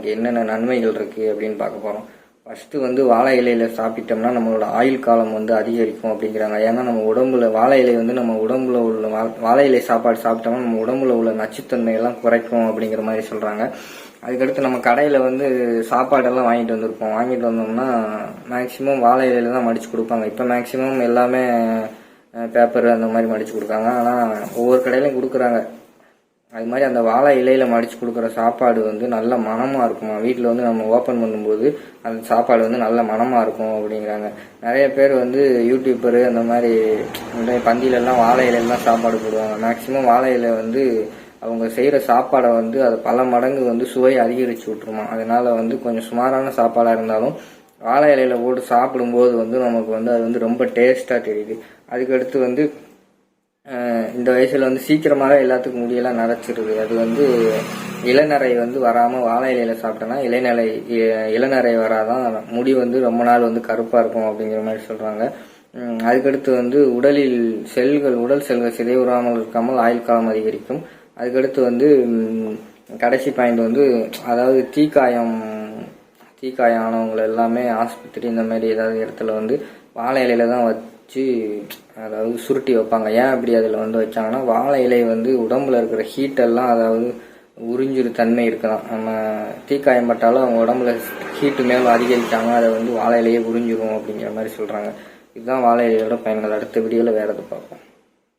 நமக்கு என்னென்ன நன்மைகள் இருக்குது அப்படின்னு பார்க்க போகிறோம் ஃபஸ்ட்டு வந்து வாழை இலையில் சாப்பிட்டோம்னா நம்மளோட ஆயுள் காலம் வந்து அதிகரிக்கும் அப்படிங்கிறாங்க. ஏன்னா நம்ம உடம்புல வாழை இலை வந்து நம்ம உடம்புல உள்ள வா- வாழை இலை சாப்பாடு சாப்பிட்டோம்னா நம்ம உடம்புல உள்ள நச்சுத்தன்மை எல்லாம் குறைக்கும் அப்படிங்கிற மாதிரி சொல்கிறாங்க அதுக்கடுத்து நம்ம கடையில் வந்து சாப்பாடெல்லாம் வாங்கிட்டு வந்திருப்போம். வாங்கிட்டு வந்தோம்னா மேக்ஸிமம் வாழை இலையில தான் மடித்து கொடுப்பாங்க. இப்போ மேக்ஸிமம் எல்லாமே பேப்பர் அந்த மாதிரி மடித்து கொடுக்காங்க. ஆனால் ஒவ்வொரு கடையிலையும் கொடுக்குறாங்க. அது மாதிரி அந்த வாழை இலையில் மடித்து கொடுக்குற சாப்பாடு வந்து நல்ல மனமாக இருக்குமா? வீட்டில் வந்து நம்ம ஓப்பன் பண்ணும்போது அந்த சாப்பாடு வந்து நல்ல மனமாக இருக்கும் அப்படிங்கிறாங்க. நிறைய பேர் வந்து யூடியூப்பரு அந்த மாதிரி இந்த வாழை இலையிலலாம் சாப்பாடு போடுவாங்க. மேக்சிமம் வாழை இலை வந்து அவங்க செய்கிற சாப்பாடை வந்து அது பல மடங்கு வந்து சுவை அதிகரித்து விட்டுருமா? அதனால் வந்து கொஞ்சம் சுமாரான சாப்பாடாக இருந்தாலும் வாழை இலையில போட்டு சாப்பிடும்போது வந்து நமக்கு வந்து அது வந்து ரொம்ப டேஸ்ட்டாக தெரியுது. அதுக்கடுத்து வந்து இந்த வயசில் வந்து சீக்கிரமாக எல்லாத்துக்கும் முடியெல்லாம் நரைச்சிருது. அது வந்து இளநரை வந்து வராமல் வாழை இலையில சாப்பிட்டோன்னா இளநரை இ- இளநரை வராதான் முடி வந்து ரொம்ப நாள் வந்து கருப்பாக இருக்கும் அப்படிங்கிற மாதிரி சொல்கிறாங்க அதுக்கடுத்து வந்து உடலில் செல்கள் உடல் செல்கள் சிதைவுறாமல் இருக்காமல் ஆயுள் காலம் அதிகரிக்கும். அதுக்கடுத்து வந்து கடைசி பாயிண்ட் வந்து அதாவது தீக்காயம் தீக்காயம் ஆனவங்களை எல்லாமே ஆஸ்பத்திரி இந்த மாதிரி ஏதாவது இடத்துல வந்து வாழை இலையில தான் வச்சு அதாவது சுருட்டி வைப்பாங்க. ஏன் அப்படி அதில் வந்து வச்சாங்கன்னா வாழை இலை வந்து உடம்புல இருக்கிற ஹீட்டெல்லாம் அதாவது உறிஞ்சிரு தன்மை இருக்கலாம். நம்ம தீக்காயம் பட்டாலும் அவங்க உடம்புல ஹீட்டு மேலும் அதிகரித்தாங்க அதை வந்து வாழை இலையே உறிஞ்சிரும் அப்படிங்கிற மாதிரி சொல்கிறாங்க இதுதான் வாழை இலையோட பயன்கள். அடுத்த வீடியோவில் வேறு எது பார்ப்போம்.